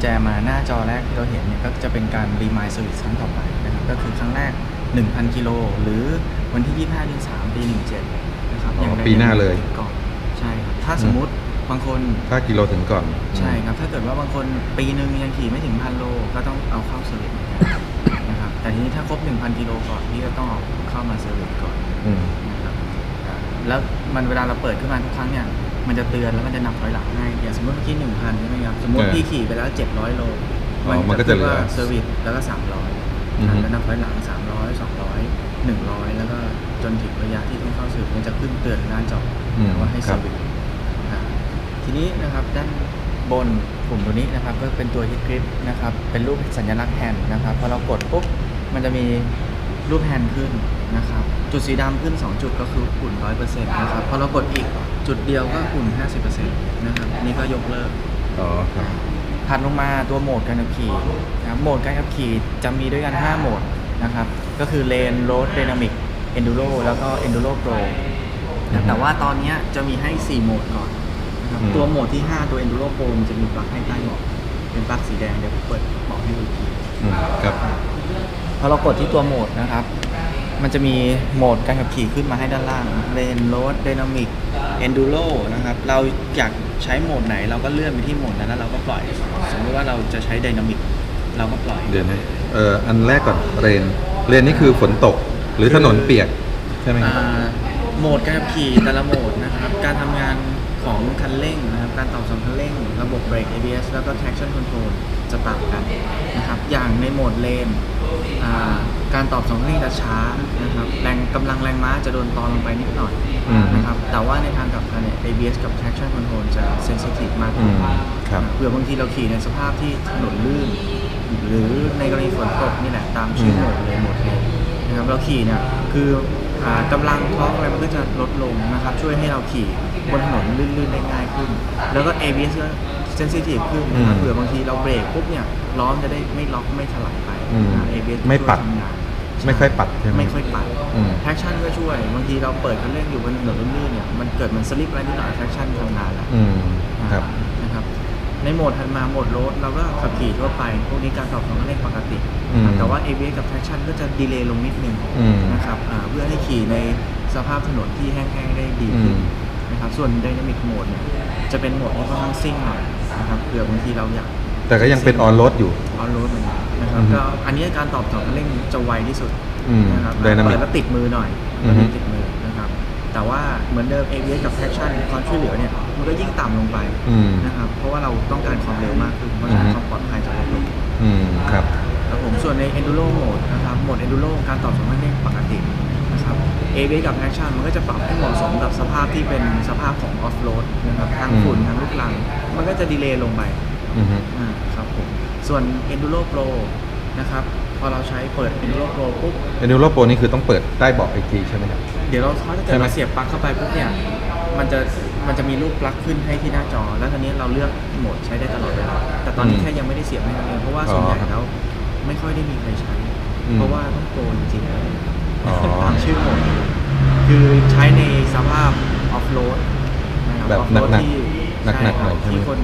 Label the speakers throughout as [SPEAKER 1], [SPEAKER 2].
[SPEAKER 1] แจมาหน้าจอแรกที่เราเห็นเนี่ยก็จะเป็นการรีมายสวิตครั้งต่อไปนะครับก็คือครั้งแรก 1,000 กิโล หรือวันที่ 25เดือน3ปี 17 นะครับ
[SPEAKER 2] อ๋อ
[SPEAKER 1] อย่างใด
[SPEAKER 2] ปีหน้าเลย
[SPEAKER 1] ถึงก่อนใช่ครับถ้าสมมุติบางคน
[SPEAKER 2] ถ้ากิโลถึงก่อน
[SPEAKER 1] ใช่ครับ ถ้าเกิดว่าบางคนปีหนึ่งยังขี่ไม่ถึงพันโล ก็ต้องเอาเข้าเซอร์วิสเหมือนกันนะครับแต่ทีนี้ถ้าครบ 1,000 กิโลก่อนพี่ก็ต้องเอาเข้ามาเซอร์วิสก่อน
[SPEAKER 2] อืม
[SPEAKER 1] นะครับอ่าแล้วมันเวลาเราเปิดขึ้นมาทุกครั้งเนี่ย มันจะเตือนแล้วมันจะนับถอยหลังให้อย่างสมมติเมื่อกี้หนึ่งพันใช่ไหมครับ สมมติ
[SPEAKER 2] เออ
[SPEAKER 1] พี่ขี่ไปแล้วเจ็ดร้อยโล
[SPEAKER 2] อ๋อมันก็จะเหลือ
[SPEAKER 1] ขึ้ว่าเซอร์วิสแล้วก็สามร้อย
[SPEAKER 2] อือฮึ
[SPEAKER 1] แล้วนับถอยหลังสามร้อยสองร้อยหนึ่งร้อยแล้วก็จนถึงระยะที่ต้องเข้าเซอร์วิสมันจะขึ้นเตือนหน้าจอ
[SPEAKER 2] อืม
[SPEAKER 1] ว่าให้
[SPEAKER 2] ค
[SPEAKER 1] เซ
[SPEAKER 2] รั
[SPEAKER 1] อบร์วิสอ่าทีนี้นะครับด้านบนปุ่มตัวนี้นะครับก็เป็นตัวฮิตกริปนะครับเป็นรูปสัญลักษณ์แฮนด์นะครับพอเรากดปุ๊บมันจะมีรูปแฮนด์ขึ้นนะครับจุดสีดำขึ้น 2 จุดก็คืออุ่น100%นะครับพอเรากดอีก จุดเดียวก็อุ่น 50%นะครับอันนี่ก็ยกเลิก
[SPEAKER 2] อ๋อครับ
[SPEAKER 1] ถัดลงมาตัวโหมดการขับขี่นะครับโหมดการขับขี่จะมีด้วยกัน 5 โหมดนะครับ ก็คือเลนโรด d ด n ามิกเอนดูโรแล้วก็เอนดูโรโปร
[SPEAKER 2] อือฮึ
[SPEAKER 1] แต่ว่าตอนเนี้ยจะมีให้ 4 โหมดก่อนนะครับ
[SPEAKER 2] อืม
[SPEAKER 1] ตัวโหมดที่ 5 ตัว Enduro Pro มันจะมีปลั๊กให้ใต้เบาะเป็นปลั๊กสีแดงเดี๋ยวผมเปิดเบาะให้ดูอีกที
[SPEAKER 2] อืมครับ
[SPEAKER 1] พอเรากดที่ตัวโหมดนะครับ มันจะมีโหมดการขับขี่ขึ้นมาให้ด้านล่างเลนโรด d ด n ามิกเอนดูโรนะครับ เราอยากใช้โหมดไหนเราก็เลื่อนไปที่โหมดนั้นแล้วเราก็ปล่อย สมมติว่าเราจะใช้ d ด n ามิกเราก็ปล่อย
[SPEAKER 2] เดี๋ยวนะเอ่ออันแรกก่อนเรนเรนนี่คือฝนตกหรือถนนเปียกใช่ไหมครับ
[SPEAKER 1] อ่าโหมดการขับขี่แต่ละโหมดนะครับ การทำงานของคันเร่งนะครับ การตอบสนองคันเร่ง ระบบเบรก ABS แล้วก็ traction control จะต่างกันนะครับ อย่างในโหมดเลนอ่า การตอบสนองคันเร่งจะช้านะครับแรงกำลังแรงม้าจะโดนตอนลงไปนิดหน่อย
[SPEAKER 2] อืม
[SPEAKER 1] นะครับแต่ว่าในทางกลับกันเนี่ย ABS กับ traction control จะ sensitive มากขึ้น
[SPEAKER 2] อืมครับ
[SPEAKER 1] เผื่อบางทีเราขี่ในสภาพที่ถนนลื่น หรือในกรณีฝนตกนี่แหละตามชื่อโหมดเลยโหมดเลยนะครับเราขี่เนี่ยคืออ่ากำลังทอร์กอะไรมันก็จะลดลงนะครับช่วยให้เราขี่บนถนนลื่นๆได้ง่ายขึ้น แล้วก็ ABS ก็เซนซิทีฟขึ้นนะครับ
[SPEAKER 2] อืม
[SPEAKER 1] เผื่อบางทีเราเบรกปุ๊บเนี่ย ล้อมนจะได้ไม่ล็อกไม่ถลายไป
[SPEAKER 2] อืม
[SPEAKER 1] นะ ABS
[SPEAKER 2] ไม่ปัด
[SPEAKER 1] ช่วยทำงาน
[SPEAKER 2] ไม่ค่อยปัดใช่ไหม
[SPEAKER 1] ไม่ค่อยปัด
[SPEAKER 2] อืม
[SPEAKER 1] แท็กชั่นก็ช่วย บางทีเราเปิดคันเร่งอยู่บนถนนลื่นๆเนี่ยมันเกิดมันสลิปอะไรนิดหน่อยแท็กชั่นทำงานแล้ว
[SPEAKER 2] อืมครับ
[SPEAKER 1] นะครับในโหมดถัดมาโหมดโรดเราก็ขับขี่ทั่วไป พวกนี้การตอบสนองคันเร่งปกติ
[SPEAKER 2] อืม
[SPEAKER 1] แต่ว่า ABS กับ traction ก็จะดีเลย์ลงนิดนึง
[SPEAKER 2] อืม
[SPEAKER 1] นะครับอ่าเพื่อให้ขี่ในสภาพถนนที่แห้งๆได้ดีขึ้น
[SPEAKER 2] อืม
[SPEAKER 1] นะครับส่วน Dynamic Mode เนี่ยจะเป็นโหมดที่ค่อนข้างซิ่งหน่อยนะครับเผื่อบางทีเราอยาก
[SPEAKER 2] แต่ก็ยังเป็นออนรถอยู่
[SPEAKER 1] ออนโรดเหมือนกันนะครับ
[SPEAKER 2] อือฮึ
[SPEAKER 1] ก็อันนี้การตอบสนองคันเร่งจะไวที่สุด
[SPEAKER 2] อืม
[SPEAKER 1] นะครับ
[SPEAKER 2] Dynamic
[SPEAKER 1] เปิดแล้วติดมือหน่อย
[SPEAKER 2] อือฮึ
[SPEAKER 1] ติดมือนะครับ แต่ว่าเหมือนเดิม ABS กับ traction ความช่วยเหลือเนี่ยมันก็ยิ่งต่ำลงไป
[SPEAKER 2] อืม
[SPEAKER 1] นะครับ เพราะว่าเราต้องการความเร็วมากขึ้นเพราะฉะนั้น
[SPEAKER 2] อือฮึ
[SPEAKER 1] ความปลอดภัยจะลดลง
[SPEAKER 2] อืมครับ
[SPEAKER 1] ครับผมส่วนใน Enduro Mode นะครับโหมด Enduro การตอบสนองเร่งปกตินะครับ ABS กับ Traction มันก็จะปรับให้เหมาะสมกับสภาพที่เป็นสภาพของ Off Road นะครับทางฝุ่น
[SPEAKER 2] อืม
[SPEAKER 1] ทางลูกลัง มันก็จะดีเลย์ลงไป
[SPEAKER 2] อือฮึ
[SPEAKER 1] อ่าครับผมส่วน Enduro Pro นะครับพอเราใช้เปิด Enduro Pro ปุ๊บ
[SPEAKER 2] เอ็นดูโรโปรนี่คือต้องเปิดใต้เบาะอีกทีใช่ไหมครับ
[SPEAKER 1] เดี๋ยวเราถ้าเกิ
[SPEAKER 2] ใช่
[SPEAKER 1] ด
[SPEAKER 2] ไหม
[SPEAKER 1] เราเสียบปลั๊กเข้าไปปุ๊บเนี่ยมันจะมันจะมีรูปปลั๊กขึ้นให้ที่หน้าจอ แล้วทีนี้เราเลือกโหมดใช้ได้ตลอดเวลาแต่ตอนนี้
[SPEAKER 2] อืม
[SPEAKER 1] แค่ยังไม่ได้เสียบให้กันเองเพราะว่าส่วน
[SPEAKER 2] อ๋อ
[SPEAKER 1] ใหญ่
[SPEAKER 2] ครับ
[SPEAKER 1] แล้วไม่ค่อยได้มีใครใช้
[SPEAKER 2] อืม
[SPEAKER 1] เพราะว่าต้องโปรจริง
[SPEAKER 2] อ๋อ
[SPEAKER 1] ๆตามชื่อโหมดคือใช้ในสภาพออฟโรดนะครับ
[SPEAKER 2] แบบ
[SPEAKER 1] ออฟโรด
[SPEAKER 2] หนักๆ
[SPEAKER 1] ที่
[SPEAKER 2] หนักๆ
[SPEAKER 1] ใช่
[SPEAKER 2] หน่อยใช่ไหม
[SPEAKER 1] ที่คน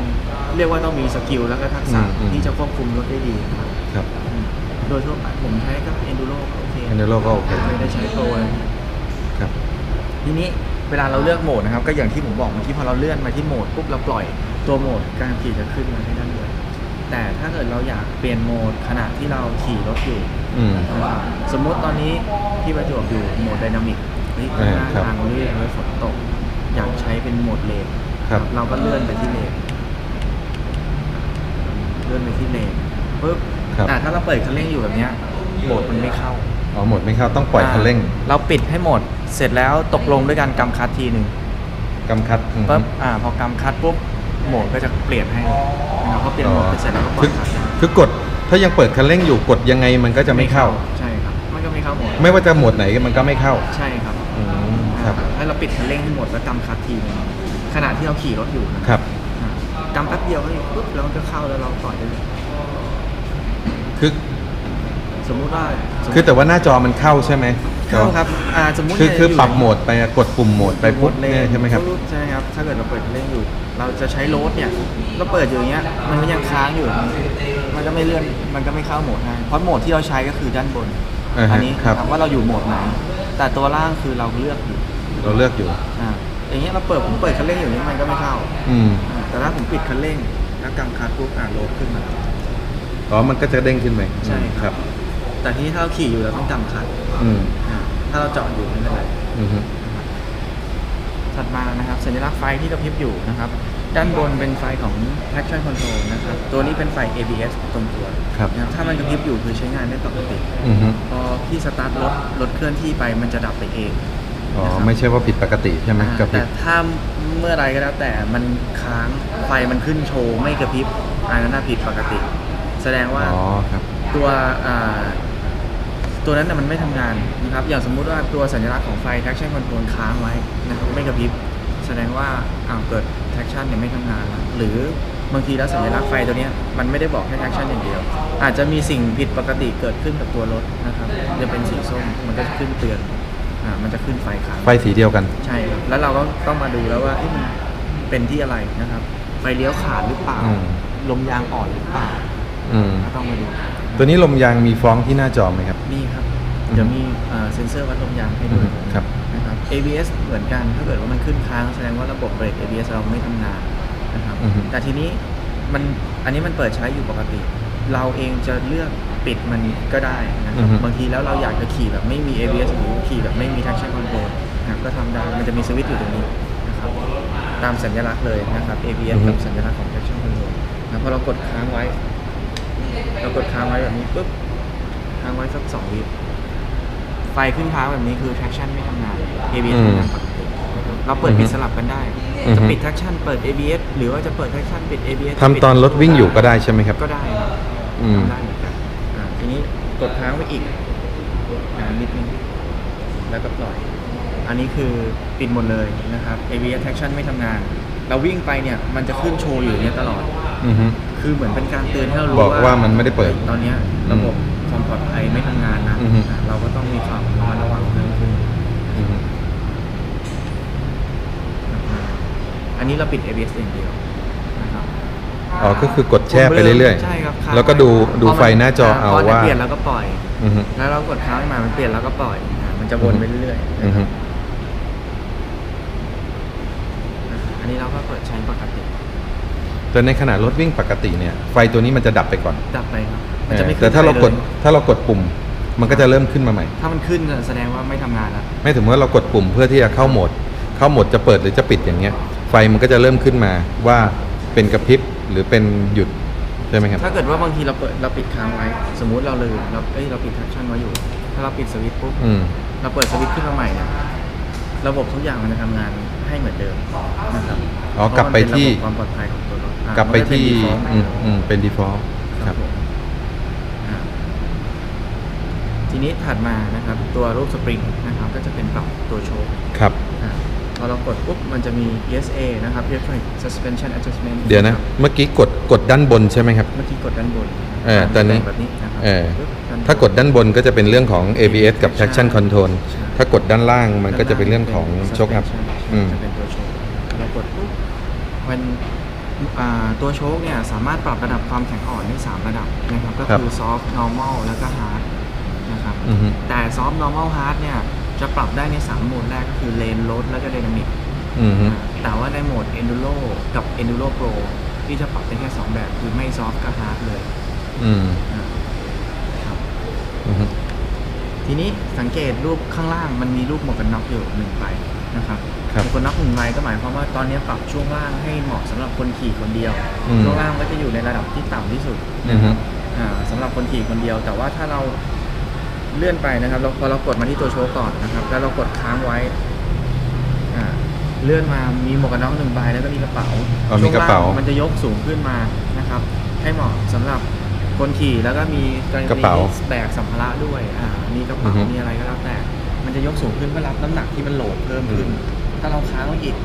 [SPEAKER 1] เรียกว่าต้องมีสกิลแล้วก็ทักษะ
[SPEAKER 2] อืมอืม
[SPEAKER 1] ที่จะควบคุมรถได้ดีครับ
[SPEAKER 2] ครับ
[SPEAKER 1] อืมโดยทั่วไปผมใช้กับ Enduro ก็โอเค
[SPEAKER 2] เอ็นดูโรก็โอเค
[SPEAKER 1] ไม่ได้ใช้โปรเลย
[SPEAKER 2] ครับ
[SPEAKER 1] ทีนี้เวลาเราเลือกโหมดนะครับ ก็อย่างที่ผมบอกเมื่อกี้พอเราเลื่อนมาที่โหมดปุ๊บเราปล่อยตัวโหมดการขี่จะขึ้นมาให้ด้านบนแต่ถ้าเกิดเราอยากเปลี่ยนโหมดขณะที่เราขี่รถอยู่
[SPEAKER 2] อืม
[SPEAKER 1] นะครับสมมุติตอนนี้ที่ประจวบอยู่โหมดไดนามิกเฮ้ย
[SPEAKER 2] อ่า
[SPEAKER 1] หน้า
[SPEAKER 2] ครับ
[SPEAKER 1] ทางลื่นเลยฝนตก อยากใช้เป็นโหมดเลน
[SPEAKER 2] ครับ
[SPEAKER 1] เราก็เลื่อนไปที่เลนเลื่อนไปที่เลนปุ๊บ
[SPEAKER 2] ครับ
[SPEAKER 1] แต่ถ้าเราเปิดคันเร่งอยู่แบบเนี้ยโหมดมันไม่เข้า
[SPEAKER 2] อ๋อหมดไม่เข้าต้องปล่อยคันเร่ง
[SPEAKER 1] อ่าเราปิดให้หมด เสร็จแล้วตกลงด้วยการกำคัดทีหนึ่ง
[SPEAKER 2] กำคัดอืม
[SPEAKER 1] ปุ๊บอ่าพอกำคัดปุ๊บโหมดก็จะเปลี่ยนให้นะครับพอเปลี่ยนโหมดไปเสร็จแล้วก็ปล่
[SPEAKER 2] คือ
[SPEAKER 1] อยคัดได้
[SPEAKER 2] คือกดถ้ายังเปิดคันเร่งอยู่กดยังไงมันก็จะไม่เข้า
[SPEAKER 1] ใช่ครับ มันก็ไม่เข้าโหมด
[SPEAKER 2] ไม่ว่าจะโหมดไหนมันก็ไม่เข้า
[SPEAKER 1] ใช่ครับ
[SPEAKER 2] อืมครับ
[SPEAKER 1] อ่าให้เราปิดคันเร่งให้หมดแล้วกำคัดทีหนึง ขณะที่เราขี่รถอยู่นะครับอ่ากำแป๊บเดียวก็ปุ๊บแล้วมันก็เข้าแล้วเราปล่อยได้เลย
[SPEAKER 2] คือ
[SPEAKER 1] สมมุติว่าสมมุติ
[SPEAKER 2] คือแต่ว่าหน้าจอมันเข้าใช่ไหม
[SPEAKER 1] เข้าครับอ่าสมมุติ
[SPEAKER 2] คือ
[SPEAKER 1] เนี่ย
[SPEAKER 2] คือ
[SPEAKER 1] อยู่
[SPEAKER 2] ปรับโหมดไปกดปุ่มโหมดไปปุ๊บ
[SPEAKER 1] เล
[SPEAKER 2] เนี่ยใช่ไหมครับ
[SPEAKER 1] ใช่ครับ ถ้าเกิดเราเปิดเล่นอยู่ เราจะใช้โหลดเนี่ยเราเปิดอยู่อย่างเงี้ย มันก็ยังค้างอยู่ มันก็ไม่เลื่อน มันก็ไม่เข้าโหมดให้เพราะโหมดที่เราใช้ก็คือด้านบน
[SPEAKER 2] อ่าฮะ
[SPEAKER 1] อันี้
[SPEAKER 2] ครับ
[SPEAKER 1] ว่าเราอยู่โหมดไหน แต่ตัวล่างคือเราเลือกอยู่
[SPEAKER 2] เราเลือกอยู่
[SPEAKER 1] อ่า อย่างเงี้ยเราเปิดผมเปิดคันเร่งอยู่นี่มันก็ไม่เข้า
[SPEAKER 2] อืม
[SPEAKER 1] อ่าแต่ถ้าผมปิดคันเร่งแล้วกำคัดปุ๊บอ่าโหลดขึ้นมา
[SPEAKER 2] อ๋อ มันก็จะเด้งขึ้นไป
[SPEAKER 1] ใช่
[SPEAKER 2] ครับ
[SPEAKER 1] แต่ทีนี้ถ้าเราขี่อยู่เราต้องกำคัด
[SPEAKER 2] อืม
[SPEAKER 1] อ่าถ้าเราจอดอยู่ไม่เป็นไร
[SPEAKER 2] อืมฮึ
[SPEAKER 1] ถัดมานะครับสัญลักษณ์ไฟที่กระพริบอยู่นะครับด้านบนเป็นไฟของ traction control นะครับตัวนี้เป็นไฟ ABS ตรงตัว
[SPEAKER 2] ครับ
[SPEAKER 1] นะครับถ้ามันกระพริบอยู่คือใช้งานได้ปกติ
[SPEAKER 2] อืมฮึ
[SPEAKER 1] พอพี่สตาร์ทรถรถเคลื่อนที่ไปมันจะดับไปเอง
[SPEAKER 2] อ๋อ
[SPEAKER 1] นะครับ
[SPEAKER 2] ไม่ใช่ว่าผิดปกติใช่ไหม
[SPEAKER 1] อ่าก
[SPEAKER 2] ระพริ
[SPEAKER 1] แต่
[SPEAKER 2] บ
[SPEAKER 1] ถ้าเมื่อไรก็แล้วแต่มันค้างไฟมันขึ้นโชว์ไม่กระพริบอันนั้นน่ะผิดปกติ แสดงว่า
[SPEAKER 2] อ๋อครับ
[SPEAKER 1] ตัวอ่าตัวนั้นน่ะมันไม่ทำงานนะครับ อย่างสมมุติว่าตัวสัญลักษณ์ของไฟ traction control ค้างไว้นะครับไม่กระพริบแสดงว่าอ้าวเกิด traction เนี่ยไม่ทำงานแล้วหรือบางทีแล้วสัญลักษณ์ไฟตัวเนี้ยมันไม่ได้บอกแค่ traction อย่างเดียว อาจจะมีสิ่งผิดปกติเกิดขึ้นกับตัวรถนะครับจะเป็นสีส้มมันก็จะขึ้นเตือน อ่ามันจะขึ้นไฟค้าง
[SPEAKER 2] ไฟสีเดียวกัน
[SPEAKER 1] ใช่ครับ แล้วเราก็ต้องมาดูแล้วว่าเอ๊ะมันเป็นที่อะไรนะครับ ไฟเลี้ยวขาดหรือเปล่า
[SPEAKER 2] อืม
[SPEAKER 1] ลมยางอ่อนหรือเปล่า
[SPEAKER 2] อืม
[SPEAKER 1] ก็ต้องมาดู
[SPEAKER 2] ตัวนี้ลมยางมีฟ้องที่หน้าจอไหมครับ
[SPEAKER 1] นี่ครับ
[SPEAKER 2] อืม
[SPEAKER 1] เดี๋ยวมีเอ่อเซ็นเซอร์วัดลมยางให้ดู
[SPEAKER 2] อืมครับ
[SPEAKER 1] นะครับ ABS เหมือนกัน ถ้าเกิดว่ามันขึ้นค้างแสดงว่าระบบเบรก ABS เราไม่ทำงานนะครับ
[SPEAKER 2] อือฮึ
[SPEAKER 1] แต่ทีนี้มันอันนี้มันเปิดใช้อยู่ปกติ เราเองจะเลือกปิดมันก็ได้นะครับบางทีแล้วเราอยากจะขี่แบบไม่มี ABS หรือขี่แบบไม่มี traction control นะครับก็ทำได้ มันจะมีสวิตช์อยู่ตรงนี้นะครับ ตามสัญลักษณ์เลยนะครับ ABS
[SPEAKER 2] อือฮึ
[SPEAKER 1] กับสัญลักษณ์ของ traction control นะพอเรากดค้างไว้ เรากดค้างไว้แบบนี้ปุ๊บ ค้างไว้สักสองวิไฟขึ้นค้างแบบนี้คือ traction ไม่ทำงาน ABS
[SPEAKER 2] อืม
[SPEAKER 1] ทำงานปกติเราเปิดปิดสลับกันได้
[SPEAKER 2] อือฮึ
[SPEAKER 1] จะปิด traction เปิด ABS หรือว่าจะเปิด traction ปิด ABS
[SPEAKER 2] ทำตอนรถวิ่งอยู่ก็ได้ใช่ไหมครับ
[SPEAKER 1] ก็ได้ครับ
[SPEAKER 2] อืม
[SPEAKER 1] ทำได้เหมือนกันอ่าทีนี้กดค้างไว้อีกอ่านิดนึงแล้วก็ปล่อย อันนี้คือปิดหมดเลยนะครับ ABS traction ไม่ทำงาน เราวิ่งไปเนี่ยมันจะขึ้นโชว์อยู่อย่างเนี้ยตลอด
[SPEAKER 2] อือฮึ
[SPEAKER 1] คือเหมือนเป็นการเตือนให้เรารู้
[SPEAKER 2] บอกว่ามันไม่ได้เปิด
[SPEAKER 1] ตอนเนี้ยระบบความปลอดภัยไม่ทำงานนะ
[SPEAKER 2] อือฮึ
[SPEAKER 1] อะเราก็ต้องมีความระมัดระวังเพิ่มขึ้น
[SPEAKER 2] อือฮึ
[SPEAKER 1] นะครับอันนี้เราปิด ABS อย่างเดียวนะครับ
[SPEAKER 2] อ๋อก็คือกดแช่ไปเรื่อย
[SPEAKER 1] ใช่ครับค้าง
[SPEAKER 2] แล้วก็ดูดู
[SPEAKER 1] พอมั
[SPEAKER 2] ไฟหน้าจอเอา
[SPEAKER 1] พมัน
[SPEAKER 2] ว่า
[SPEAKER 1] เปลี่ยนแล้วก็ปล่อย
[SPEAKER 2] อือฮึ
[SPEAKER 1] แล้วเรากดค้างให้มามันเปลี่ยนแล้วก็ปล่อยอะมันจะวนไปเรื่อยๆ
[SPEAKER 2] อือฮึ
[SPEAKER 1] อันนี้เราก็เปิดใช้ปกติ
[SPEAKER 2] แต่ในขณะรถวิ่งปกติเนี่ยไฟตัวนี้มันจะดับไปก่อน
[SPEAKER 1] ดับไปครับมันจะไม่
[SPEAKER 2] เออ
[SPEAKER 1] ขึ้น
[SPEAKER 2] แต่ถ้าเรา
[SPEAKER 1] ไป
[SPEAKER 2] ก
[SPEAKER 1] ล
[SPEAKER 2] ด
[SPEAKER 1] ย
[SPEAKER 2] ถ้าเรากดปุ่ม มันก็จะเริ่มขึ้นมาใหม่
[SPEAKER 1] ถ้ามันขึ้นแสดงว่าไม่ทำงานแล้ว
[SPEAKER 2] ไม่ถึงว่าเรากดปุ่มเพื่อที่จะเข้าโหมด เข้าโหมดจะเปิดหรือจะปิดอย่างเงี้ย ไฟมันก็จะเริ่มขึ้นมาว่าเป็นกระพริบ หรือเป็นหยุดใช่ไหมครับ
[SPEAKER 1] ถ้าเกิดว่าบางทีเราเปิดเราปิดค้างไว้ สมมุติเราลืมเราเอ้ยเราปิด traction ไว้อยู่ ถ้าเราปิดสวิตช์ปุ๊บ
[SPEAKER 2] อืม
[SPEAKER 1] เราเปิดสวิตช์ขึ้นมาใหม่เนี่ยระบบทุกอย่างมันจะทำงานให้เหมือนเดิมนะครับ
[SPEAKER 2] อ๋อกลับไปที่
[SPEAKER 1] เพราะมันเป็นระบบความปลอดภัยของตัวรถอะ
[SPEAKER 2] กลับไปที่
[SPEAKER 1] มันก็เป็น default
[SPEAKER 2] อืมอืมเป็น default ค
[SPEAKER 1] ค
[SPEAKER 2] รั
[SPEAKER 1] รับบ ผมอ่าทีนี้ถัดมานะครับ ตัวรูปสปริงนะครับ ก็จะเป็นปรับตัวโชว์
[SPEAKER 2] ครับ
[SPEAKER 1] อ่า พอเรากดปุ๊บมันจะมี ESA นะครับ Electronic Suspension Adjustment
[SPEAKER 2] เดี๋ยวนะ เมื่อกี้กดกดด้านบนใช่ไหมครับ
[SPEAKER 1] เมื่อกี้กดด้านบน
[SPEAKER 2] เออตอนนี้
[SPEAKER 1] แบบนี้นะครับ
[SPEAKER 2] เออ
[SPEAKER 1] ปึ๊บนบน
[SPEAKER 2] ถ้ากดด้านบนก็จะเป็นเรื่องของ ABS กับ traction control
[SPEAKER 1] ใช่
[SPEAKER 2] ถ้ากดด้านล่างมันก็จะเป็นเรื่องของ choke up อืม
[SPEAKER 1] จะเป็นตัวโชคเรากดปุ๊บมันอ่าตัวโชคเนี่ยสามารถปรับระดับความแข็งอ่อนได้3ระดับนะครับ ก็คือ soft normal แล้วก็ hard นะครับ
[SPEAKER 2] อือฮึ
[SPEAKER 1] แต่ soft normal hard เนี่ย จะปรับได้ใน 3 โหมดแรกก็คือ lane load แล้วก็ dynamic
[SPEAKER 2] อืมฮึ
[SPEAKER 1] แต่ว่าในโหมด enduro กับ enduro pro ที่จะปรับได้แค่ 2 แบบคือไม่ soft ก็ hard เลย
[SPEAKER 2] อืม
[SPEAKER 1] อ่าครับ
[SPEAKER 2] อือฮึ
[SPEAKER 1] ทีนี้สังเกตรูปข้างล่างมันมีรูปหมวกกันน็อกอยู่หนึ่งใบนะครับ
[SPEAKER 2] ครับ
[SPEAKER 1] หมวกกันน็อกหนึ่งใบก็หมายความว่าตอนนี้ปรับช่วงล่างให้เหมาะสำหรับคนขี่คนเดียว
[SPEAKER 2] อืม
[SPEAKER 1] ช่วงล่างก็จะอยู่ในระดับที่ต่ำที่สุด
[SPEAKER 2] อือฮึ
[SPEAKER 1] อ่าสำหรับคนขี่คนเดียว แต่ว่าถ้าเรา เลื่อนไปนะครับเราพอเรากดมาที่ตัวโชว์ก่อนนะครับ แล้วเรากดค้างไว้อ่าเลื่อนมามีหมวกกันน็อกหนึ่งใบแล้วก็มีกระเป๋า
[SPEAKER 2] อ๋อมีกระเป๋า
[SPEAKER 1] ช่วงล่งมันจะยกสูงขึ้นมานะครับ ให้เหมาะสำหรับคนขี่แล้วก็มีกรณี
[SPEAKER 2] กระเป๋า
[SPEAKER 1] แบกสัมภาระด้วยอ่ามีกระ
[SPEAKER 2] อื
[SPEAKER 1] เป๋า
[SPEAKER 2] อฮึ
[SPEAKER 1] มีอะไรก็แล้วแต่ มันจะยกสูงขึ้นเพื่อรับน้ำหนักที่มันโหลดเพิ่มขึ้น
[SPEAKER 2] อืม
[SPEAKER 1] ถ้าเราค้างไว้อีก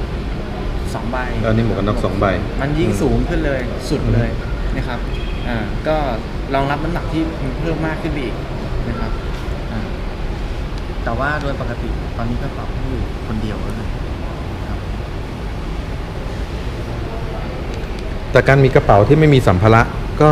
[SPEAKER 1] สองใบ
[SPEAKER 2] แล้วอันนี้หมวกกันน็อกสองใบ
[SPEAKER 1] มันยิ่งสูงขึ้นเลยสุดเลยนะครับอ่าก็รองรับน้ำหนักที่มันเพิ่มมากขึ้นไปอีกนะครับอ่า แต่ว่าโดยปกติตอนนี้ก็ปรับให้อยู่คนเดียวแล้วนะครับ
[SPEAKER 2] แต่การมีกระเป๋าที่ไม่มีสัมภาระก็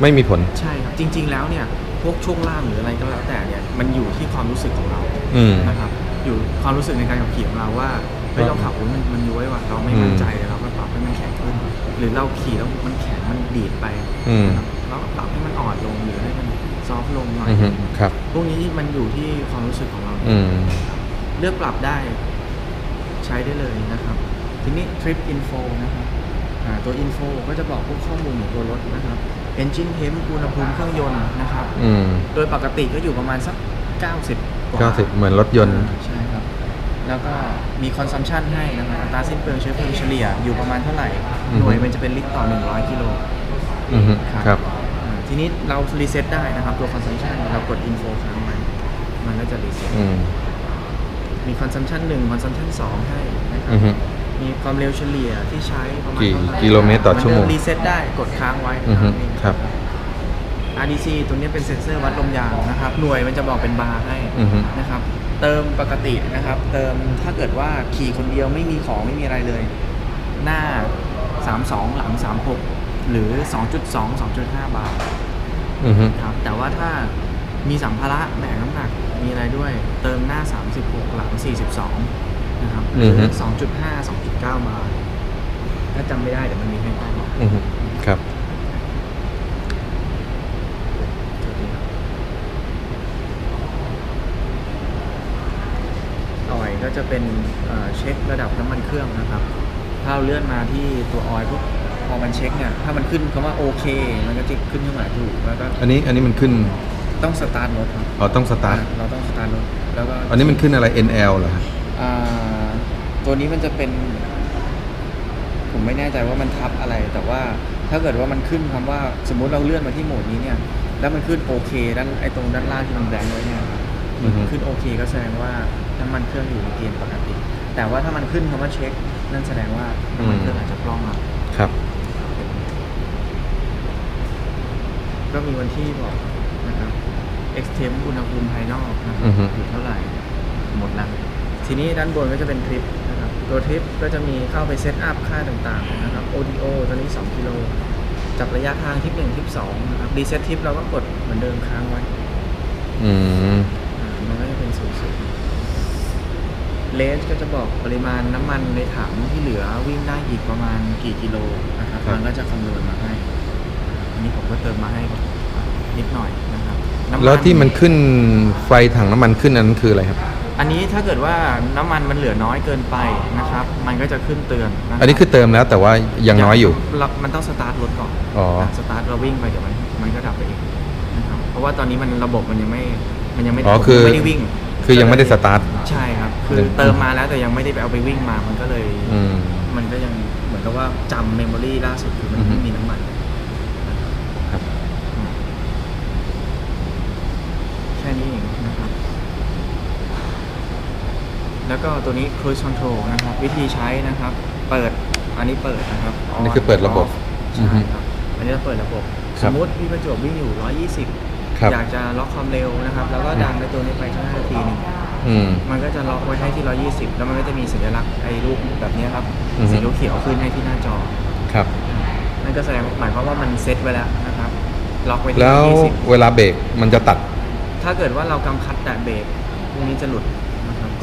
[SPEAKER 2] ไม่มีผล
[SPEAKER 1] ใช่ครับจริง ๆ แล้วเนี่ยพวกช่วงล่างหรืออะไรก็แล้วแต่เนี่ยมันอยู่ที่ความรู้สึกของเรา
[SPEAKER 2] อืม
[SPEAKER 1] นะครับ อยู่ความรู้สึกในการขับขี่ของเราว่าเฮ้ยเราขับอุ๊ยมันมันย้วยว่ะเราไม่มั่นใจเราก็ปรับให้มันแข็งขึ้น หรือเราขี่แล้วมันแข็งมันดีดไป
[SPEAKER 2] อืม
[SPEAKER 1] นะครับเราก็ปรับให้มันอ่อนลงหรือให้มัน ซอฟต์ลงหน่อย
[SPEAKER 2] อือฮึครับ
[SPEAKER 1] พวกนี้มันอยู่ที่ความรู้สึกของเรา
[SPEAKER 2] อืม
[SPEAKER 1] เลือกปรับได้ใช้ได้เลยนะครับ ทีนี้ Trip Info นะครับอ่าตัว Info ก็จะบอกพวกข้อมูลของตัวรถนะครับ Engine Temp อุณหภูมิเครื่องยนต์นะครับ
[SPEAKER 2] อืม
[SPEAKER 1] โดยปกติก็อยู่ประมาณสัก 90 กว่า
[SPEAKER 2] เก้าสิบเหมือนรถยนต์
[SPEAKER 1] อ่าใช่ครับ แล้วก็มี consumption ให้นะครับอัตราสิ้นเปลืองเชื้อเพลิงเฉลี่ยอยู่ประมาณเท่าไหร่
[SPEAKER 2] อือฮึ
[SPEAKER 1] หน่วยมันจะเป็นลิตรต่อ 100 กิโล
[SPEAKER 2] อืมครับ
[SPEAKER 1] อ่า ทีนี้เรารีเซ็ตได้นะครับตัว consumption เรากด info ค้างไว้มันก็จะรีเซ็ต
[SPEAKER 2] อืม
[SPEAKER 1] มี consumption 1 consumption 2ให้นะครั
[SPEAKER 2] อือฮึ
[SPEAKER 1] มีความเร็วเฉลี่ยที่ใช้ประมาณ
[SPEAKER 2] กี่
[SPEAKER 1] เท่าไหร่
[SPEAKER 2] กิโลเมตรต่อชั่วโมง
[SPEAKER 1] รีเซ็ตได้กดค้างไว้
[SPEAKER 2] อือฮึ
[SPEAKER 1] นี่
[SPEAKER 2] ครับ
[SPEAKER 1] RDC ตัวนี้เป็นเซ็นเซอร์วัดลมยางนะครับ หน่วยมันจะบอกเป็นบาร์ให้
[SPEAKER 2] อือฮึ
[SPEAKER 1] นะครับ เติมปกตินะครับ เติมถ้าเกิดว่าขี่คนเดียวไม่มีของไม่มีอะไรเลย หน้า 32 หลัง 36 หรือ 2.2 2.5 บาร์
[SPEAKER 2] อืม
[SPEAKER 1] ครับแต่ว่าถ้ามีสัมภาระแบกน้ำหนักมีอะไรด้วย เติมหน้า 36 หลัง 42 นะครับหรือ 2.5 2.9 บาร์ถ้าจำไม่ได้เดี๋ยวมันมีให้ใต้บอก
[SPEAKER 2] อืมครับ
[SPEAKER 1] ออยก็จะเป็นเอ่อเช็คระดับน้ำมันเครื่องนะครับ ถ้าเราเลื่อนมาที่ตัวออยปุ๊บ พอมันเช็คเนี่ยถ้ามันขึ้นคำว่าโอเค มันก็จะขึ้นเครื่องหมายถูกแล้วก็
[SPEAKER 2] อันนี้อันนี้มันขึ้น
[SPEAKER 1] ต้องสตาร์ทรถครับ
[SPEAKER 2] อ๋อต้องสตาร์ท
[SPEAKER 1] เราต้องสตาร์ทรถแล้วก็
[SPEAKER 2] อันนี้มันขึ้นอะไร NL เหรอฮะ
[SPEAKER 1] อ่าตัวนี้มันจะเป็น ผมไม่แน่ใจว่ามันทับอะไร แต่ว่าถ้าเกิดว่ามันขึ้นคำว่าสมมุติเราเลื่อนมาที่โหมดนี้เนี่ย แล้วมันขึ้นโอเคด้านไอ้ตรงด้านล่างที่มันแบงค์ไว้เนี่ยครับ
[SPEAKER 2] อือฮึ
[SPEAKER 1] ขึ้นโอเคก็แสดงว่าน้ำมันเครื่องอยู่ในเกณฑ์ปกติ แต่ว่าถ้ามันขึ้นคำว่าเช็ค นั่นแสดงว่าน้ำมันเครื่องอาจจะพร่องมา
[SPEAKER 2] ครับ
[SPEAKER 1] ก็มีวันที่บอกนะครับ extemp อุณหภูมิภายนอกนะครั
[SPEAKER 2] อือฮึ
[SPEAKER 1] อยู่เท่าไหร่หมดแล้วทีนี้ด้านบนก็จะเป็นทริปนะครับตัวทริปก็จะมีเข้าไปเซตอัพค่าต่างๆนะครับ ODO ตอนนี้ 2 กิโล จับระยะทางทริป1ทริป2นะครับรีเซ็ตทริปเราก็กดเหมือนเดิมค้างไว้
[SPEAKER 2] อืม
[SPEAKER 1] อ่ามันก็จะเป็นศูนย์ศูนย์เลสก็จะบอกปริมาณน้ำมันในถังที่เหลือวิ่งได้อีกประมาณกี่กิโลนะครับ
[SPEAKER 2] ครับ
[SPEAKER 1] มันก็จะคำนวณมาให้ นะครับอันนี้ผมก็เติมมาให้นิดหน่อยนะครับำ
[SPEAKER 2] แล้วที่มันขึ้นไฟถังน้ำมันขึ้นอันนั้นคืออะไรครับ
[SPEAKER 1] อันนี้ถ้าเกิดว่าน้ำมันมันเหลือน้อยเกินไปนะครับ มันก็จะขึ้นเตือนะรับ
[SPEAKER 2] อันนี้คือเติมแล้วแต่ว่ายังน้อยอยู่
[SPEAKER 1] เรามันต้องสตาร์ทรถก่อน
[SPEAKER 2] อ๋อะ
[SPEAKER 1] สตาร์ทเราวิ่งไปเดี๋ยวมันมันก็ดับไปเองนะครับเพราะว่าตอนนี้มันระบบมันยังไม่มันยังไม่
[SPEAKER 2] อ๋อ
[SPEAKER 1] ผม
[SPEAKER 2] คือ
[SPEAKER 1] ไม่ได้วิ่ง
[SPEAKER 2] คือยังไม่ได้สตาร์ท
[SPEAKER 1] ใช่ครับ คือ
[SPEAKER 2] เดิน
[SPEAKER 1] เติมมาแล้วแต่ยังไม่ได้ไปเอาไปวิ่งมา มันก็เลย
[SPEAKER 2] อืม
[SPEAKER 1] มันก็ยังเหมือนกับว่าจำเมมโมรีล่าสุดคือมัน
[SPEAKER 2] อือฮึ
[SPEAKER 1] ไม่มีน้ำมัน
[SPEAKER 2] ครับ
[SPEAKER 1] อืมแค่นี้เองนะครับ แล้วก็ตัวนี้ cruise control นะครับ วิธีใช้นะครับ เปิดอันนี้เปิดนะครับ
[SPEAKER 2] อันนี้คือเปิดระบบ
[SPEAKER 1] ใช่ครับอันนี้เราเปิดระบบ
[SPEAKER 2] ค
[SPEAKER 1] ส
[SPEAKER 2] รับ
[SPEAKER 1] มมติพี่ประจวบวิ่งอยู่120
[SPEAKER 2] ครับ
[SPEAKER 1] อยากจะล็อกความเร็วนะครับ แล้วก็ดันในตัวนี้ไปข้างหน้าทีหนึง
[SPEAKER 2] อืม
[SPEAKER 1] มันก็จะล็อกไว้ให้ที่ 120 แล้วมันก็จะมีสัญลักษณ์ไอ้รูปแบบนี้ครับ
[SPEAKER 2] อือฮึ
[SPEAKER 1] สีเขียวๆขึ้นให้ที่หน้าจอ
[SPEAKER 2] ครับ
[SPEAKER 1] นั่นก็แสดงหมายความว่ามันเซตไว้แล้วนะครับ ล็อกไว้ที่
[SPEAKER 2] แล้ว
[SPEAKER 1] 120
[SPEAKER 2] เวลาเบรกมันจะตัด
[SPEAKER 1] ถ้าเกิดว่าเรากำคัดแต่เบรกพวกนี้จะหลุด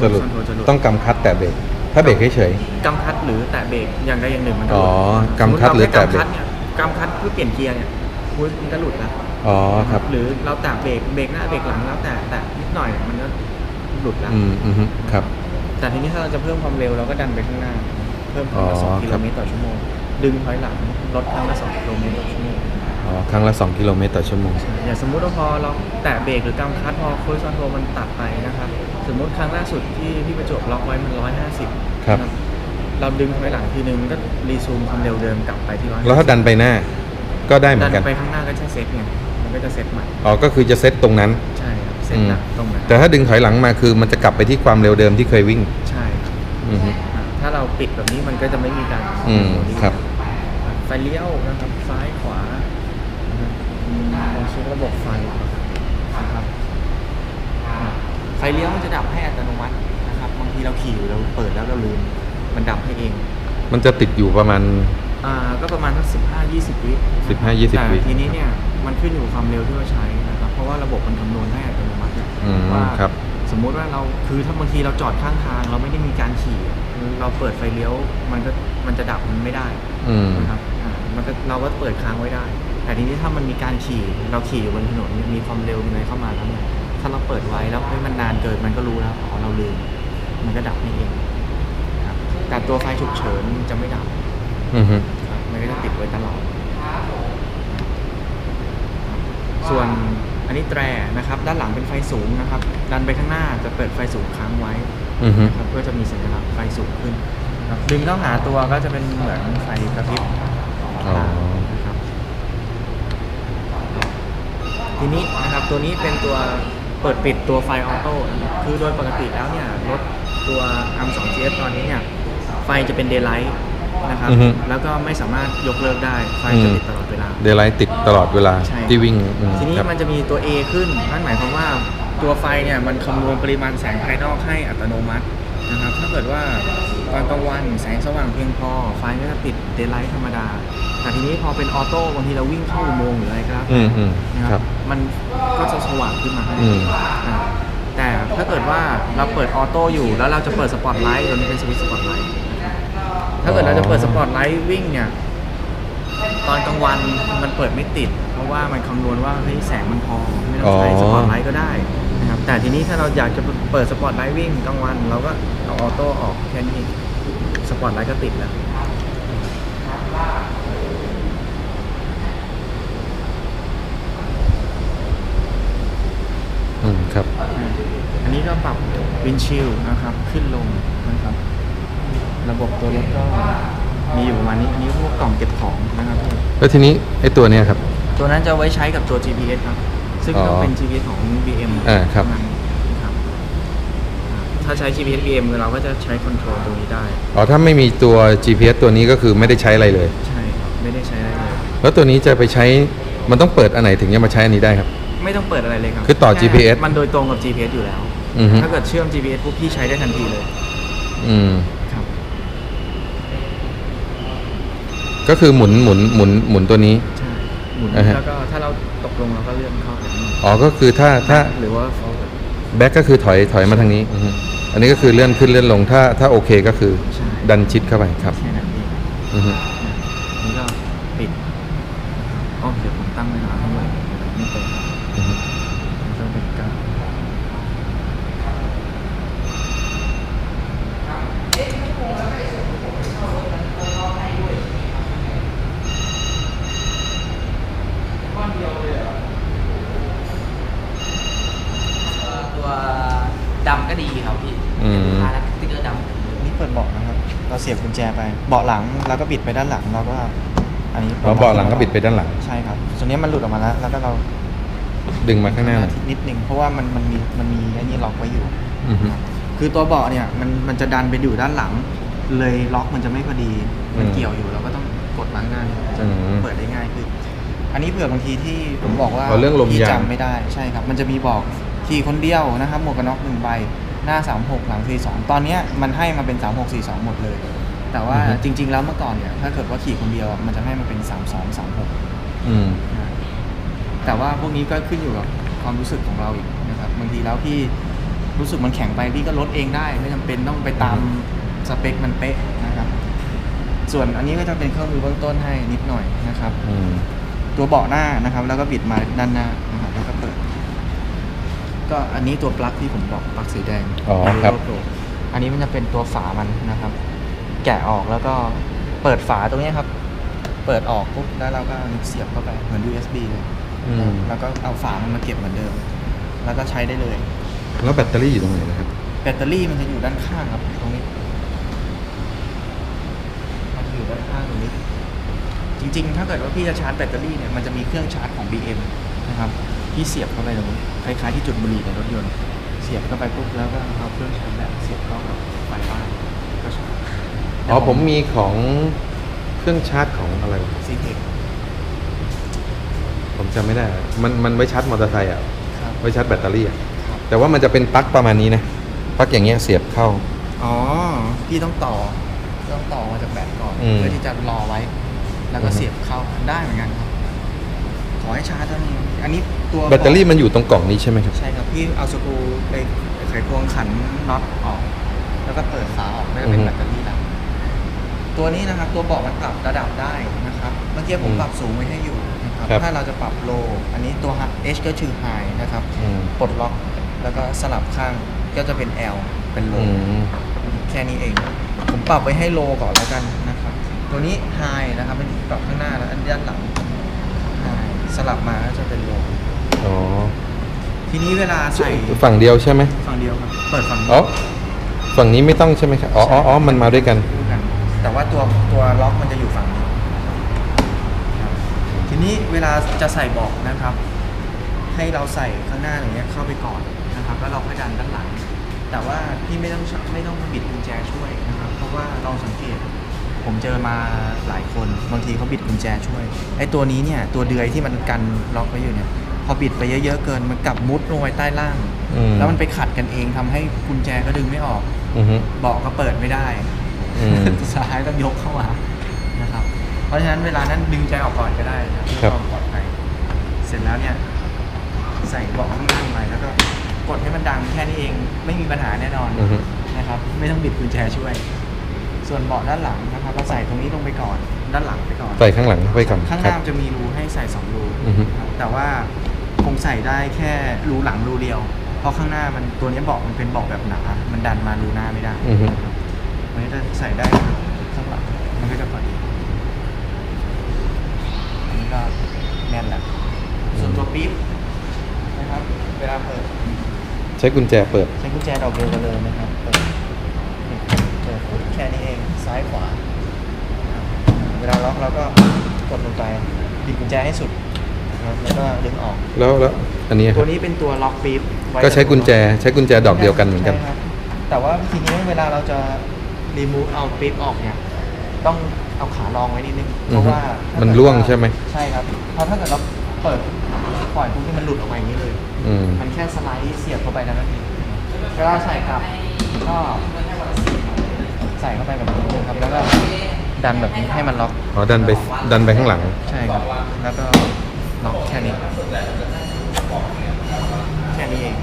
[SPEAKER 1] นะครับ
[SPEAKER 2] จะหลุด
[SPEAKER 1] คอนโทรลจะหลุด
[SPEAKER 2] ต้องกำคัดแต่เบรกถ้าเบรกเฉย
[SPEAKER 1] กำคัดหรือแตะเบรกอย่างใดอย่างหนึ่งมันก็หลุด
[SPEAKER 2] อ๋อกำคัดหรือแตะเบรก
[SPEAKER 1] สมมุติาไม่กำคัดเนี่ยกำคัดเพื่อเปลี่ยนเกียร์เนี่ยคุณมันก็หลุดแล้ว
[SPEAKER 2] ๆอ๋อครับ
[SPEAKER 1] หรือเราแตะเบรกเบรกหน้าเบรกหลังแล้วแต่แต่นิดหน่อยมันก็หลุดแล้ว
[SPEAKER 2] อืมอืมครับ
[SPEAKER 1] แต่ทีนี้ถ้าเราจะเพิ่มความเร็วเราก็ดันไปข้างหน้า เพิ่มครั้งละ
[SPEAKER 2] อ๋อ
[SPEAKER 1] สองกิ
[SPEAKER 2] ค
[SPEAKER 1] โล
[SPEAKER 2] รับ
[SPEAKER 1] เมตรต่อชั่วโมงดึงถอยหลังลดครั้งละสองกิโลเมตรต่อชั่วโมง
[SPEAKER 2] อ๋อ ครั้งละ 2 กิโลเมตรต่อชั่วโมง
[SPEAKER 1] อย่างสมมุติว่าพอเราแตะเบรกหรือกำคัดพอโค้ชคอนโทรมันตัดไปนะครับ สมมุติครั้งล่าสุดที่พี่ประจวบล็อกไว้มันร้อยห้าสิบ
[SPEAKER 2] ครับ
[SPEAKER 1] เราดึงถอยหลังทีนึงก็รีซูมความเร็วเดิมกลับไปที่ร้อย
[SPEAKER 2] แล้วถ้าดันไปหน้า ก็ได้เหมื
[SPEAKER 1] ดั
[SPEAKER 2] อนนกัน
[SPEAKER 1] ไปข้างหน้าก็จะเซตไงมันก็จะเซตใหม่
[SPEAKER 2] อ๋อ ก็คือจะเซตตรงนั้น
[SPEAKER 1] ใช่ครับเซต
[SPEAKER 2] อืม
[SPEAKER 1] หนักตรงนั้น
[SPEAKER 2] แต่ถ้าดึงถอยหลังมาคือมันจะกลับไปที่ความเร็วเดิมที่เคยวิ่ง
[SPEAKER 1] ใช่ครับ
[SPEAKER 2] อือฮึ
[SPEAKER 1] อ่าถ้าเราปิดแบบนี้มันก็จะไม่มีการ
[SPEAKER 2] อืม
[SPEAKER 1] โมดิ
[SPEAKER 2] ครับ
[SPEAKER 1] ไฟเลี้ยวนะครับซ้ายขวานะค รับอืมลองเช็คระบบไฟนะครับไฟเลี้ยวมันจะดับให้อัตโนมัตินะครับบางทีเราขี่อยู่เราเปิดแล้วเราลืมมันดับให้เอง
[SPEAKER 2] มันจะติดอยู่ประมาณ
[SPEAKER 1] อ่าก็ประมาณสักสิบห้ายี่สิบวิ
[SPEAKER 2] 15 20
[SPEAKER 1] แต่
[SPEAKER 2] วิ
[SPEAKER 1] ทีนี้เนี่ยมันขึ้นอยู่กับความเร็วที่เราใช้นะครับเพราะว่าระบบมันคำนวณให้อัตโนมัติ
[SPEAKER 2] อืม
[SPEAKER 1] ว่า
[SPEAKER 2] ครับ
[SPEAKER 1] สมมุติว่าเราคือถ้าบางทีเราจอดข้างทางเราไม่ได้มีการขี่ เราเปิดไฟเลี้ยวมันก็มันจะดับมันไม่ได้
[SPEAKER 2] อืม
[SPEAKER 1] นะครับอ่ามันก็เราก็เปิดค้างไว้ได้ แต่ทีนี้ถ้ามันมีการขี่เราขี่อยู่บนถนนมีความเร็วมีอะไรเข้ามาแล้วเนี่ยถ้าเราเปิดไว้แล้วเฮ้ยมันนานเกินมันก็รู้แล้วอ๋อเราลืมมันก็ดับให้เองนะครับแต่ตัวไฟฉุกเฉินจะไม่ดับ
[SPEAKER 2] อือฮึ
[SPEAKER 1] ครับมันก็จะติดไว้ตลอด ส่วนอันนี้แตรนะครับ ด้านหลังเป็นไฟสูงนะครับ ดันไปข้างหน้าจะเปิดไฟสูงค้างไว้
[SPEAKER 2] อือฮึ
[SPEAKER 1] นะครับเพื่อจะมีสัญลักษณ์ไฟสูงขึ้นนะครับดึงเข้าหาตัวก็จะเป็นเหมือนไฟกระพริบ
[SPEAKER 2] อ๋อ
[SPEAKER 1] นะครับ ทีนี้นะครับตัวนี้เป็นตัวเปิดปิดตัวไฟออโต้นะครับคือโดยปกติแล้วเนี่ยรถตัว a m 2 GS ตอนนี้เนี่ยไฟจะเป็นเดย์ไลท์นะครับ
[SPEAKER 2] อือฮึ
[SPEAKER 1] แล้วก็ไม่สามารถยกเลิกได้ไฟจะติดตลอดเวลา
[SPEAKER 2] เดย์ไลท์ติดตลอดเวลา
[SPEAKER 1] ใช่
[SPEAKER 2] ที่วิ่งอืม
[SPEAKER 1] ทีนี้
[SPEAKER 2] ครับ
[SPEAKER 1] มันจะมีตัว A ขึ้นนั่นหมายความว่าตัวไฟเนี่ยมันคำนวณปริมาณแสงภายนอกให้อัตโนมัตินะครับ ถ้าเกิดว่า ตอนกลางวันแสงสว่างเพียงพอไฟก็จะติดเดย์ไลท์ธรรมดา แต่ทีนี้พอเป็นออโต้บางทีเราวิ่งเข้าอุโมงค์หรืออะไรก็แล้ว
[SPEAKER 2] อืมอืม
[SPEAKER 1] นะค
[SPEAKER 2] ค
[SPEAKER 1] รั
[SPEAKER 2] รั
[SPEAKER 1] บ บ มันก็จะสว่างขึ้นมาให้
[SPEAKER 2] อืม
[SPEAKER 1] อ่าแต่ถ้าเกิดว่าเราเปิดออโต้อยู่แล้วเราจะเปิดสปอตไลท์ตัวนี้เป็นสวิตช์สปอตไลท์นะครับถ้าเกิดเราจะเปิดสปอตไลท์วิ่งเนี่ย ตอนกลางวันมันเปิดไม่ติด เพราะว่ามันคำนวณว่าเฮ้ยแสงมันพอ ไม่ต้องใช้
[SPEAKER 2] อ๋อ
[SPEAKER 1] สปอตไลท์ก็ได้นะครับ แต่ทีนี้ถ้าเราอยากจะเปิดสปอตไลท์วิ่งกลางวัน เราก็เอาออโต้ออกแค่นี้สปอตไลท์ก็ติดแล้ว
[SPEAKER 2] อืมครับ
[SPEAKER 1] อันนี้ก็ปรับวินชิลนะครับ ขึ้นลงนะครับ ระบบตัวรถก็มีอยู่ประมาณนี้ อันนี้พวกกล่องเก็บของนะครับ
[SPEAKER 2] แล้วทีนี้ไอ้ตัวเนี้ยครับ
[SPEAKER 1] ตัวนั้นจะไว้ใช้กับตัว GPS ครับ ซึ่ง
[SPEAKER 2] อ๋อ
[SPEAKER 1] ต้องเป็น GPS ของ BM
[SPEAKER 2] อ่าครับ
[SPEAKER 1] เท่นั้นนะครับอ่าถ้าใช้ GPS BM เราก็จะใช้คอนโทรลตรงนี้ได้
[SPEAKER 2] อ๋อถ้าไม่มีตัว GPS ตัวนี้ก็คือไม่ได้ใช้อะไรเลย
[SPEAKER 1] ใช่ครับ ไม่ได้ใช้อะไรเลย
[SPEAKER 2] แล้วตัวนี้จะไปใช้มันต้องเปิดอันไหนถึงจะมาใช้อันนี้ได้ครับ
[SPEAKER 1] ไม่ต้องเปิดอะไรเลยครับ
[SPEAKER 2] คือต่อ
[SPEAKER 1] แ GPS มันโดยตรงกับ GPS อยู่แล้ว
[SPEAKER 2] อือฮึ
[SPEAKER 1] ถ้าเกิดเชื่อม GPS ปุ๊บพี่ใช้ได้ทันทีเลย
[SPEAKER 2] อืม
[SPEAKER 1] ครับ
[SPEAKER 2] ก็คือหมุนหมุนหมุนหมุนตัวนี้
[SPEAKER 1] ใช่ หมุน
[SPEAKER 2] อ่าฮะ
[SPEAKER 1] แล้วก็ถ้าเราตกลงเราก็เลื่อนเข้าไปข้างใน
[SPEAKER 2] อ๋อก็คือถ้าถ้า
[SPEAKER 1] หรือว่า forward
[SPEAKER 2] แบ็กก็คือถอยถอยมาทางนี้อือฮึอันนี้ก็คือเลื่อนขึ้นเลื่อนลงถ้าถ้าโอเคก็คือ
[SPEAKER 1] ใช่
[SPEAKER 2] ดันชิดเข้าไปครับ
[SPEAKER 1] แค่นั้นเอง
[SPEAKER 2] อือฮึ
[SPEAKER 1] นี่ก็ปิดอ๋อเดี๋ยวผมตั้งเวลาให้ไว้เดี๋ยวไม่เปิดครับ
[SPEAKER 2] อือฮึ
[SPEAKER 1] มันจะเป็นการตัวดำก็ดีครับพี่
[SPEAKER 2] อืม
[SPEAKER 1] ลูกค้าแล้วสติ๊กเกอร์ดำนี่เปิดเบาะนะครับ เราเสียบกุญแจไป เบาะหลังเราก็บิดไปด้านหลังเราก็ อันนี้
[SPEAKER 2] อ๋อเบาะหลังก็บิดไปด้านหลัง
[SPEAKER 1] ใช่ครับส่วนนี้มันหลุดออกมาแล้วแล้วก็เรา
[SPEAKER 2] ดึงมาข้างหน้าหน่อย
[SPEAKER 1] นิดนึงเพราะว่ามันมันมีมันมีไอ้นี่ล็อกไว้อยู่
[SPEAKER 2] อือฮึ
[SPEAKER 1] คือตัวเบาะเนี่ยมันมันจะดันไปอยู่ด้านหลัง เลยล็อกมันจะไม่พอดีมัน
[SPEAKER 2] อืม
[SPEAKER 1] เกี่ยวอยู่เราก็ต้องกดล้างหน้าเนี่ยจะ
[SPEAKER 2] อืม
[SPEAKER 1] เปิดได้ง่ายขึ้นอันนี้เผื่อบางทีที่ผมบอกว่า
[SPEAKER 2] อ๋อเรื่องลม
[SPEAKER 1] พี่
[SPEAKER 2] ยาง
[SPEAKER 1] จำไม่ได้ใช่ครับ มันจะมีบอกขี่คนเดียวนะครับหมวกกันน็อกหนึ่งใบ หน้า 36 หลัง 42 ตอนเนี้ยมันให้มาเป็น 36 42 หมดเลย แต่ว่าจริง ๆ แล้วเมื่อก่อนเนี่ยถ้าเกิดว่าขี่คนเดียวอะมันจะให้มาเป็น 32 36
[SPEAKER 2] อืม
[SPEAKER 1] แต่ว่าพวกนี้ก็ขึ้นอยู่กับความรู้สึกของเราอีกนะครับบางทีแล้วพี่รู้สึกมันแข็งไปพี่ก็ลดเองได้ ไม่จำเป็นต้องไปตามสเปคมันเป๊ะนะครับ ส่วนอันนี้ก็จะเป็นเครื่องมือเบื้องต้นให้นิดหน่อยนะครับ
[SPEAKER 2] อืม
[SPEAKER 1] ตัวเบาะหน้านะครับ แล้วก็บิดมาด้านหน้านะครับแล้วก็เปิด ก็อันนี้ตัวปลั๊กที่ผมบอกปลั๊กสีแดง
[SPEAKER 2] อ๋อครับ
[SPEAKER 1] Hero Pro อันนี้มันจะเป็นตัวฝามันนะครับ แกะออกแล้วก็เปิดฝาตรงนี้ครับ เปิดออกปุ๊บแล้วเราก็เอานิ้วเสียบเข้าไปเหมือน USB เลย
[SPEAKER 2] อืม
[SPEAKER 1] แล้วก็เอาฝามันมาเก็บเหมือนเดิม แล้วก็ใช้ได้เลย
[SPEAKER 2] แล้วแบตเตอรี่อยู่ตรงไหนนะครับ
[SPEAKER 1] แบตเตอรี่มันจะอยู่ด้านข้างครับตรงนี้มันจะอยู่ด้านข้างตรงนี้ จริง ๆ ถ้าเกิดว่าพี่จะชาร์จแบตเตอรี่เนี่ยมันจะมีเครื่องชาร์จของ BM นะครับพี่เสียบเข้าไปตรงนี้ คล้ายๆที่จุดบุหรี่ในรถยนต์ เสียบเข้าไปปุ๊บแล้วก็เอาเครื่องชาร์จแบตเสียบเข้ากับไฟบ้านก็ชาร์จ
[SPEAKER 2] อ๋อผมมีของเครื่องชาร์จของอะไรวะ
[SPEAKER 1] ซีเทค
[SPEAKER 2] ผมจำไม่ได้ มันมันไว้ชาร์จมอเตอร์ไซค์อะ
[SPEAKER 1] ครับ
[SPEAKER 2] ไว้ชาร์จแบตเตอรี่อะ
[SPEAKER 1] ครับ
[SPEAKER 2] แต่ว่ามันจะเป็นปลั๊กประมาณนี้นะ ปลั๊กอย่างเงี้ยเสียบเข้า
[SPEAKER 1] อ๋อพี่ต้องต่อต้องต่อมาจากแบตก่อน
[SPEAKER 2] อืม
[SPEAKER 1] เพื่อที่จะรอไว้ แล้วก็
[SPEAKER 2] อือฮึ
[SPEAKER 1] เสียบเข้าได้เหมือนกันครับ ขอให้ชาร์จเท่านี้อันนี้ตัว
[SPEAKER 2] แบตเตอรี่มันอยู่ตรงกล่องนี้ใช่ไหมครับ
[SPEAKER 1] ใช่ครับพี่เอาสกรูไปไขควงขันน็อตออก แล้วก็เปิดฝาออกก็จะเป็น
[SPEAKER 2] อือฮึ
[SPEAKER 1] แบตเตอรี่แล้วตัวนี้นะครับตัวเบาะมันปรับระดับได้นะครับเมื่อกี้ผม
[SPEAKER 2] อืม
[SPEAKER 1] ปรับสูงไว้ให้อยู่นะครับ
[SPEAKER 2] ครับ
[SPEAKER 1] ถ้าเราจะปรับโล อันนี้ตัว H ก็คือ High นะครับ
[SPEAKER 2] อืม
[SPEAKER 1] ปลดล็อกแล้วก็สลับข้างก็จะเป็น L เป็นโล
[SPEAKER 2] อืม
[SPEAKER 1] แค่นี้เอง ผมปรับไว้ให้โลก่อนแล้วกันนะครับ ตัวนี้ High นะครับเป็นปรับข้างหน้าแล้วอันด้านหลัง High สลับมาก็จะเป็นโล
[SPEAKER 2] อ๋อ
[SPEAKER 1] ทีนี้เวลาใส่
[SPEAKER 2] ฝั่งเดียวใช่ไหม
[SPEAKER 1] ฝั่งเดียวครับเปิดฝั่ง
[SPEAKER 2] อ๋
[SPEAKER 1] นี้
[SPEAKER 2] อฝั่งนี้ไม่ต้องใช่ไหมครับอ๋ออ๋ออ๋อมันมาด้วยกัน
[SPEAKER 1] คู่กัน แต่ว่าตัวตัวล็อกมันจะอยู่ฝั่งนี้ครับทีนี้เวลาจะใส่เบาะนะครับ ให้เราใส่ข้างหน้าอย่างเงี้ยเข้าไปก่อนนะครับแล้วเราค่อยดันด้านหลัง แต่ว่าพี่ไม่ต้องไม่ต้องบิดกุญแจช่วยนะครับ เพราะว่าลองสังเกต ผมเจอมาหลายคนบางทีเขาบิดกุญแจช่วยไอ้ตัวนี้เนี่ยตัวเดือยที่มันกันล็อกไว้อยู่เนี่ยพอบิดไปเยอะๆเกินมันกลับมุดลงไปใต้ล่าง
[SPEAKER 2] อืม
[SPEAKER 1] แล้วมันไปขัดกันเองทำให้กุญแจก็ดึงไม่ออก
[SPEAKER 2] อือฮึ
[SPEAKER 1] เบาะก็เปิดไม่ได้
[SPEAKER 2] อืม
[SPEAKER 1] สุดท้ายต้องยกเข้ามานะครับ เพราะฉะนั้นเวลานั้นดึงใจออกก่อนก็ได้นะครับเพื่อ
[SPEAKER 2] ครับ
[SPEAKER 1] ความปลอดภัยเสร็จแล้วเนี่ยใส่เบาะข้างล่างไปแล้วก็กดให้มันดังแค่นี้เองไม่มีปัญหาแน่นอน
[SPEAKER 2] อือฮึ
[SPEAKER 1] นะครับ ไม่ต้องบิดกุญแจช่วย ส่วนเบาะด้านหลังนะครับเราใส่ตรงนี้ลงไปก่อนด้านหลังไปก่อน
[SPEAKER 2] ใส่ข้างหลังเข้าไปก่อน
[SPEAKER 1] ข้างห
[SPEAKER 2] ครั
[SPEAKER 1] น้า
[SPEAKER 2] บ
[SPEAKER 1] จะมีรูให้ใส่สองรู
[SPEAKER 2] อือฮึ
[SPEAKER 1] ครับแต่ว่าคงใส่ได้แค่รูหลังรูเดียว เพราะข้างหน้ามันตัวนี้เบาะมันเป็นเบาะแบบหนา มันดันมารูหน้าไม่ได้
[SPEAKER 2] อือฮึ
[SPEAKER 1] มันก็จะใส่ได้ข้างหลังมันก็จะพอดีอันนี้ก็แน่นแหละส่วนตัวปี๊บนะครับเวลาเปิด
[SPEAKER 2] ใช้กุญแจเปิด
[SPEAKER 1] ใช้กุญแจดอกเดียวกันเลยนะครับเปิดเปิดปุ๊บ แค่นี้เองซ้ายขวานะครับเวลาล็อกเราก็กดลงไปบิดกุญแจให้สุดนะครับแล้วก็ดึงออก
[SPEAKER 2] แล้วแล้วอันนี้ค
[SPEAKER 1] ตั
[SPEAKER 2] รั
[SPEAKER 1] ว
[SPEAKER 2] บ
[SPEAKER 1] นี้เป็นตัวล็อกปี๊บไว้
[SPEAKER 2] ก็ใช้กุญแจใช้กุญแจดอกเดียวกันเหมือนกัน
[SPEAKER 1] ใช่ครับแต่ว่าทีนี้เวลาเราจะรีมูฟเอาปี๊บออกเนี่ยต้องเอาขารองไว้นิดนึงเพราะว่าถ้า
[SPEAKER 2] มัน
[SPEAKER 1] เกิด
[SPEAKER 2] ร่วงใช่ไหม
[SPEAKER 1] ใช่ครับเพราะถ้าเกิดเราเปิดปล่อยปุ๊บนี่มันหลุดออกมาอย่างนี้เลย
[SPEAKER 2] อืม
[SPEAKER 1] มันแค่สไลด์เสียบเข้าไปแล้วนั่นเองเวลาใส่กลับก็ ใส่เข้าไปแบบนี้เลยครับ แล้วก็ดันแบบนี้ให้มันล็อก
[SPEAKER 2] อ๋อดันไปดันไปข้างหลัง
[SPEAKER 1] ใช่ครับ แล้วก็ล็อกแค่นี้ แค่นี้เอง